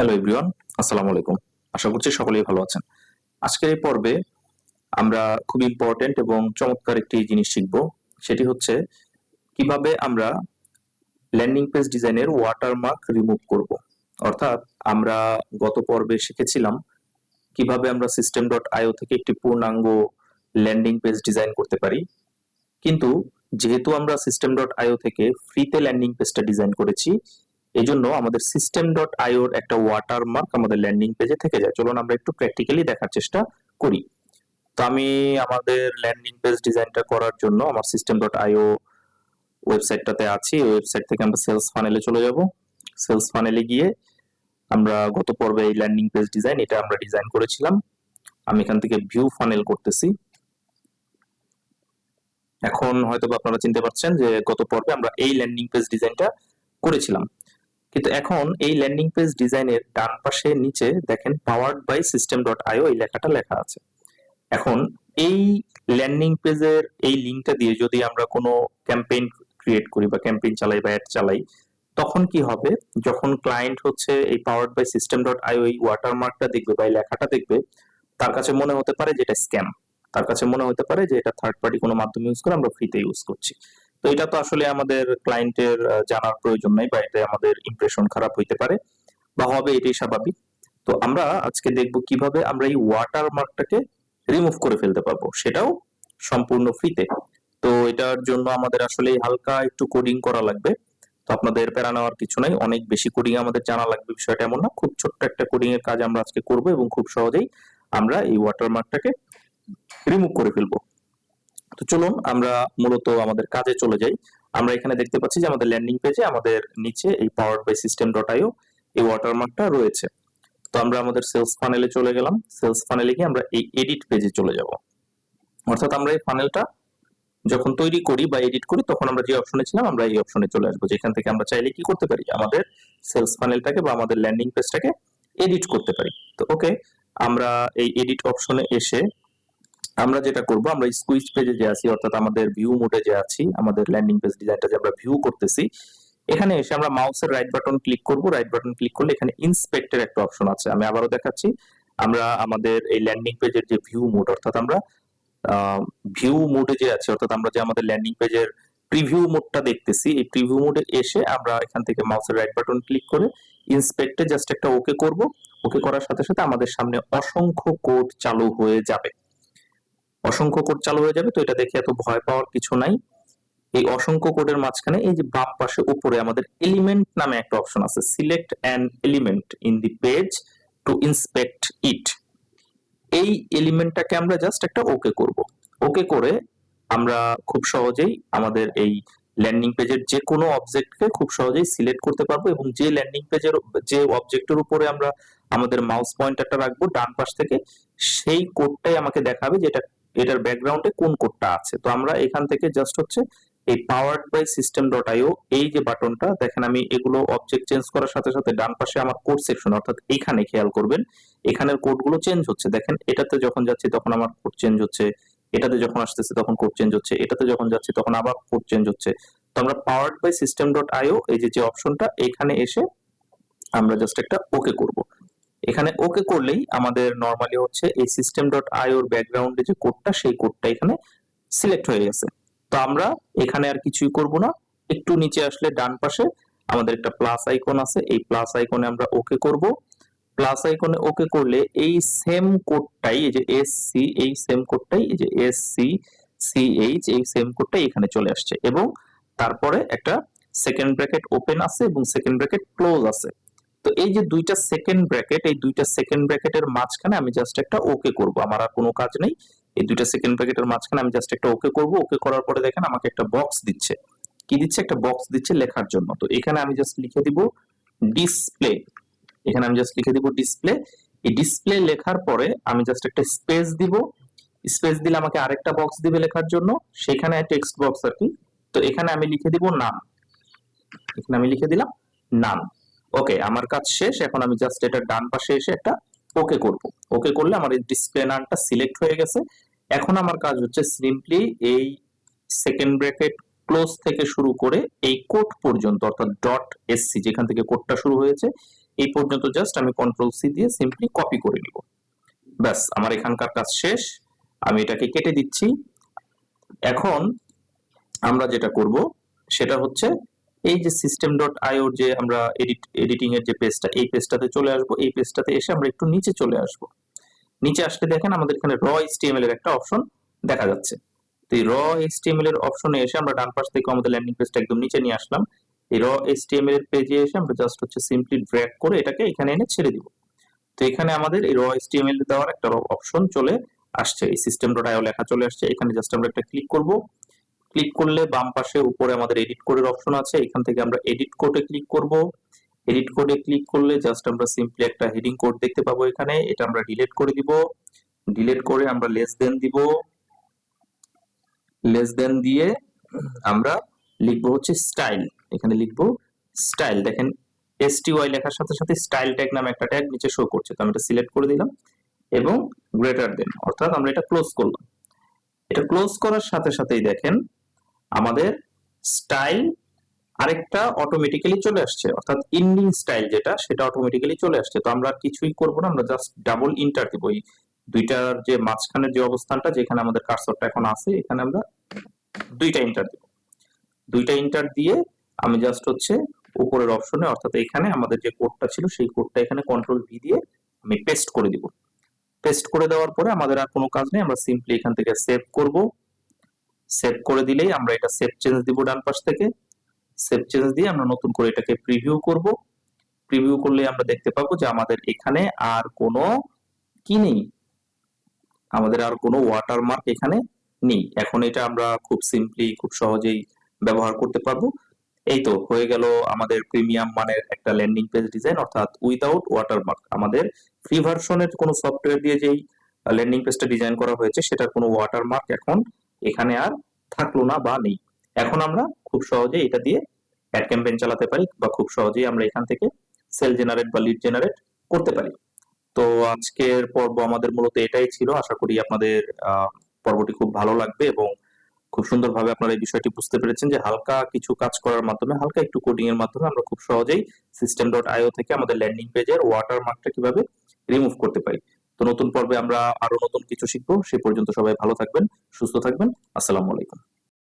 Hello everyone আসসালামু আলাইকুম আশা করছি সকলেই ভালো আছেন। আজকের এই পর্বে আমরা খুব ইম্পর্টেন্ট এবং চমৎকার একটি জিনিস শিখব। সেটি হচ্ছে কীভাবে আমরা ল্যান্ডিং পেজ ডিজাইনের ওয়াটারমার্ক রিমুভ করব। অর্থাৎ আমরা গত পর্বে শিখেছিলাম কীভাবে আমরা সিস্টেম ডট আইও থেকে একটি পূর্ণাঙ্গ ল্যান্ডিং পেজ ডিজাইন করতে পারি। কিন্তু যেহেতু আমরা সিস্টেম ডট আইও থেকে ফ্রিতে ল্যান্ডিং পেজটা ডিজাইন করেছি এই জন্য আমাদের সিস্টেম ডট আইওর একটা ওয়াটারমার্ক আমাদের ল্যান্ডিং পেজে থেকে যায়। চলুন আমরা একটু প্র্যাকটিক্যালি দেখার চেষ্টা করি। তো আমি আমাদের ল্যান্ডিং পেজ ডিজাইনটা করার জন্য আমার সিস্টেম ডট আইও ওয়েবসাইটটাতে আছি। ওয়েবসাইট থেকে আমরা সেলস ফানেলে চলে যাব। সেলস ফানেলে গিয়ে আমরা গত পর্বে এই ল্যান্ডিং পেজ ডিজাইন এটা আমরা ডিজাইন করেছিলাম। আমি এখান থেকে ভিউ ফানেল করতেছি। এখন হয়তো আপনারা চিনতে পারছেন যে গত পর্বে আমরা এই ল্যান্ডিং পেজ ডিজাইনটা করেছিলাম। কিন্তু এখন এই ল্যান্ডিং পেজ ডিজাইনের ডান পাশে নিচে দেখেন powered by system dot io এই লেখাটা লেখা আছে। এখন এই ল্যান্ডিং পেজের এই লিঙ্কটা দিয়ে যদি আমরা কোনো ক্যাম্পেইন ক্রিয়েট করি বা ক্যাম্পেইন চালাই বা অ্যাড চালাই, তখন কি হবে? যখন ক্লায়েন্ট হচ্ছে এই powered by system dot io এই ওয়াটারমার্কটা দেখবে বা এই লেখাটা দেখবে, তার কাছে মনে হতে পারে যে এটা স্ক্যাম তার কাছে মনে হতে পারে যে এটা থার্ড পার্টি কোনো মাধ্যমে ইউজ করে আমরা ফ্রিতে ইউজ করছি। তো এটা তো আসলে আমাদের ক্লায়েন্টের জানার প্রয়োজন নাই বা এটা আমাদের ইমপ্রেশন খারাপ হইতে পারে বা হবে এটাই স্বাভাবিক। তো আমরা আজকে দেখব কীভাবে আমরা এই ওয়াটার মার্কটাকে রিমুভ করে ফেলতে পারব। সেটাও সম্পূর্ণ ফ্রিতে তো এটার জন্য আমাদের আসলে হালকা একটু কোডিং করা লাগবে। তো আপনাদের প্যারা নেওয়ার কিছু নাই। অনেক বেশি কোডিং আমাদের জানা লাগবে। বিষয়টা এমন না। খুব ছোট্ট একটা কোডিং এর কাজ আমরা আজকে করব এবং খুব সহজেই আমরা এই ওয়াটারমার্কটাকে রিমুভ করে ফেলব। তো চলুন আমরা মূলত আমাদের কাজে চলে যাই। আমরা এখানে দেখতে পাচ্ছি যে আমাদের ল্যান্ডিং পেজে আমাদের নিচে এই power by system dot io এই ওয়াটারমার্কটা রয়েছে। তো আমরা আমাদের সেলস ফানেলে চলে গেলাম। সেলস ফানেলে গিয়ে আমরা এই এডিট পেজে চলে যাব। অর্থাৎ আমরা এই ফানেলটা যখন তৈরি করি বা এডিট করি, তখন আমরা যে অপশনে ছিলাম, আমরা এই অপশনে চলে আসব। যেখান থেকে আমরা চাইলে কি করতে পারি? আমাদের সেলস ফানেলটাকে বা আমাদের ল্যান্ডিং পেজটাকে এডিট করতে পারি। তো ওকে আমরা এই এডিট অপশনে এসে আমরা যেটা করব, আমরা স্কুইজ পেজে যে আছি, অর্থাৎ আমাদের ভিউ মোডে যে আছি, আমাদের ল্যান্ডিং পেজ ডিজাইনটা যে আমরা ভিউ করতেছি, এখানে এসে আমরা মাউসের রাইট বাটন ক্লিক করব। রাইট বাটন ক্লিক করলে এখানে ইন্সপেক্টের একটা অপশন আছে। আমি আবারও দেখাচ্ছি, আমরা আমাদের এই ল্যান্ডিং পেজের যে ভিউ মোড অর্থাৎ আমরা ভিউ মোডে যে আছে, অর্থাৎ আমরা যে আমাদের ল্যান্ডিং পেজের প্রিভিউ মোডটা দেখতেছি, এই প্রিভিউ মোডে এসে আমরা এখান থেকে মাউসের রাইট বাটন ক্লিক করে ইন্সপেক্টে জাস্ট একটা ওকে করব। ওকে করার সাথে সাথে আমাদের সামনে অসংখ্য কোড চালু হয়ে যাবে। অসংখ্য কোড চালু হয়ে যাবে, তো এটা দেখে এত ভয় পাওয়ার কিছু নাই। এই অসংখ্য কোডের মাঝখানে এই যে বাম পাশে উপরে আমাদের এলিমেন্ট নামে একটা অপশন আছে select an element in the page to inspect it এই এলিমেন্টটাকে আমরা জাস্ট একটা ওকে করব। ওকে করে আমরা খুব সহজেই আমাদের এই ল্যান্ডিং পেজের যে কোনো অবজেক্টকে খুব সহজেই সিলেক্ট করতে পারব এবং যে ল্যান্ডিং পেজের যে অবজেক্টের উপরে আমরা আমাদের মাউস পয়েন্টারটা রাখব, ডান পাশ থেকে, সেই কোডটাই আমাকে দেখাবে যেটা এটার ব্যাকগ্রাউন্ডে কোন কোডটা আছে? তো আমরা এখান থেকে জাস্ট হচ্ছে এই powered by system dot io এই যে বাটনটা দেখেন আমি এগুলো অবজেক্ট চেঞ্জ করার সাথে সাথে ডান পাশে আমার কোড সেকশন অর্থাৎ এখানে খেয়াল করবেন, এখানের কোডগুলো চেঞ্জ হচ্ছে। দেখেন এটাতে যখন যাচ্ছি তখন আমার কোড চেঞ্জ হচ্ছে, এটাতে যখন আসতেছে তখন কোড চেঞ্জ হচ্ছে, এটাতে যখন যাচ্ছি তখন আবার কোড চেঞ্জ হচ্ছে। তো আমরা powered by system dot io এই যে যে অপশনটা এখানে এসে আমরা জাস্ট একটা ওকে করব। এখানে ওকে করলেই আমাদের নর্মালি হচ্ছে এই সিস্টেম ডট আইওর ব্যাকগ্রাউন্ডে যে কোডটা সেই কোডটা এখানে সিলেক্ট হয়ে গেছে। তো আমরা এখানে আর কিছুই করব না। একটু নিচে আসলে ডান পাশে আমাদের একটা প্লাস আইকন আছে। এই প্লাস আইকনে আমরা ওকে করব। প্লাস আইকনে ওকে করলে এই সেম কোডটাই এই যে এস সি এই সেম কোডটাই এই যে এস সি সি এইচ এই সেম কোডটাই এখানে চলে আসছে। এবং তারপরে একটা সেকেন্ড ব্র্যাকেট ওপেন আছে এবং সেকেন্ড ব্র্যাকেট ক্লোজ আছে। তো এই যে দুইটা সেকেন্ড ব্র্যাকেট এই দুইটা সেকেন্ড ব্র্যাকেটের মাঝখানে আমি জাস্ট একটা ওকে করব। আমার আর কোনো কাজ নেই। এই দুইটা সেকেন্ড ব্র্যাকেটের মাঝখানে আমি জাস্ট একটা ওকে করব। ওকে করার পরে দেখেন আমাকে একটা বক্স দিচ্ছে। কি দিচ্ছে? একটা বক্স দিচ্ছে লেখার জন্য। তো এখানে আমি জাস্ট লিখে দিব ডিসপ্লে এখানে আমি জাস্ট লিখে দিব ডিসপ্লে এই ডিসপ্লে লেখার পরে আমি জাস্ট একটা স্পেস দিব। স্পেস দিলে আমাকে আরেকটা বক্স দিবে লেখার জন্য। সেখানে টেক্সট বক্স আর কি। তো এখানে আমি লিখে দিব নাম এখানে আমি লিখে দিলাম নাম ওকে আমার কাজ শেষ, এখন আমি জাস্ট এটা ডান পাশে এসে একটা ওকে করব। ওকে করলে আমার এই ডিসপ্লে নামটা সিলেক্ট হয়ে গেছে। এখন আমার কাজ হচ্ছে সিম্পলি এই সেকেন্ড ব্র্যাকেট ক্লোজ থেকে শুরু করে এই কোড পর্যন্ত, অর্থাৎ ডট এসসি যেখান থেকে কোডটা শুরু হয়েছে, এই পর্যন্ত জাস্ট আমি কন্ট্রোল সি দিয়ে সিম্পলি কপি করে নিব। ব্যাস, আমার এখানকার কাজ শেষ, আমি এটাকে কেটে দিচ্ছি। এখন আমরা যেটা করব, সেটা হচ্ছে এই যে সিস্টেম ডট আইও যে আমরা এডিট এডিটিং এর যে পেজটা এই পেজটাতে চলে আসব। এই পেজটাতে এসে আমরা একটু নিচে চলে আসব। নিচে আসলে দেখেন আমাদের এখানে র এইচটিএমএল এর একটা অপশন দেখা যাচ্ছে। তো এই র এইচটিএমএল এর অপশনে এসে আমরা ডান পাশ থেকে আমাদের ল্যান্ডিং পেজটা একদম নিচে নিয়ে আসলাম। এই র এইচটিএমএল এর পেজে এসে আমরা জাস্ট হচ্ছে সিম্পলি ড্র্যাগ করে এটাকে এখানে এনে ছেড়ে দিব। তো এখানে আমাদের এই র এইচটিএমএল দেওয়ার একটা অপশন চলে আসছে। এই সিস্টেম ডট আইও লেখা চলে আসছে। এখানে জাস্ট আমরা একটা ক্লিক করব। ক্লিক করলে বাম পাশে উপরে আমাদের এডিট কোডের অপশন আছে। এখান থেকে আমরা এডিট কোডে ক্লিক করব। এডিট কোডে ক্লিক করলে জাস্ট আমরা সিম্পলি একটা হেডিং কোড দেখতে পাবো এখানে। এটা আমরা ডিলিট করে দিব। ডিলিট করে আমরা লেস দেন দিব। লেস দেন দিয়ে আমরা লিখব হচ্ছে স্টাইল এখানে লিখব স্টাইল দেখেন এসটিওয়াই লেখার সাথে সাথে স্টাইল ট্যাগ নামে একটা ট্যাগ নিচে শো করছে। তো আমি এটা সিলেক্ট করে দিলাম এবং গ্রেটার দেন অর্থাৎ আমরা এটা ক্লোজ করলাম। এটা ক্লোজ করার সাথে সাথেই দেখেন আমাদের স্টাইল আরেকটা অটোমেটিক্যালি চলে আসছে। অর্থাৎ ইন্ডিং স্টাইল যেটা, সেটা অটোমেটিক্যালি চলে আসছে। তো আমরা কিছুই করব না, আমরা জাস্ট ডাবল ইন্টার দিব। এই দুইটার যে মাঝখানের যে অবস্থানটা, যেখানে আমাদের কার্সরটা এখন আছে, এখানে আমরা দুইটা ইন্টার দিব। দুইটা ইন্টার দিয়ে আমি জাস্ট হচ্ছে উপরের অপশনে অর্থাৎ এখানে আমাদের যে কোডটা ছিল, সেই কোডটা এখানে কন্ট্রোল ভি দিয়ে আমি পেস্ট করে দিব। পেস্ট করে দেওয়ার পরে আমাদের আর কোনো কাজ নেই, আমরা সিম্পলি এখান থেকে সেভ করব। সেভ করে দিলেই আমরা এটা সেভ চেঞ্জ দিব ডান পাশ থেকে। সেভ চেঞ্জ দিয়ে আমরা নতুন করে এটাকে প্রিভিউ করব। প্রিভিউ করলে আমরা দেখতে পাবো যে আমাদের এখানে আর কোনো কি নেই? আমাদের আর কোনো ওয়াটারমার্ক এখানে নেই। এখন এটা আমরা খুব সিম্পলি খুব সহজেই ব্যবহার করতে পারব। এই তো, হয়ে গেল আমাদের প্রিমিয়াম মানের একটা ল্যান্ডিং পেজ ডিজাইন অর্থাৎ উইদাউট ওয়াটারমার্ক আমাদের ফ্রি ভার্সনের কোনো সফটওয়্যার দিয়ে যেই ল্যান্ডিং পেজটা ডিজাইন করা হয়েছে, সেটার কোনো ওয়াটারমার্ক এখন এখানে আর থাকল না বা নেই। এখন আমরা খুব সহজেই এটা দিয়ে অ্যাড ক্যাম্পেইন চালাতে পারি বা খুব সহজেই আমরা এখান থেকে সেল জেনারেট বা লিড জেনারেট করতে পারি। তো আজকের পর্ব আমাদের মূলত এটাই ছিল। আশা করি আপনাদের পর্বটি খুব ভালো লাগবে এবং খুব সুন্দরভাবে আপনারা এই বিষয়টি বুঝতে পেরেছেন যে হালকা কিছু কাজ করার মাধ্যমে, হালকা একটু কোডিং এর মাধ্যমে আমরা খুব সহজেই সিস্টেম ডট আইও থেকে আমাদের ল্যান্ডিং পেজের ওয়াটারমার্কটা কীভাবে রিমুভ করতে পারি। তো নতুন পর্বে আমরা আরও নতুন কিছু শিখব। সে পর্যন্ত সবাই ভালো থাকবেন, সুস্থ থাকবেন। আসসালামু আলাইকুম।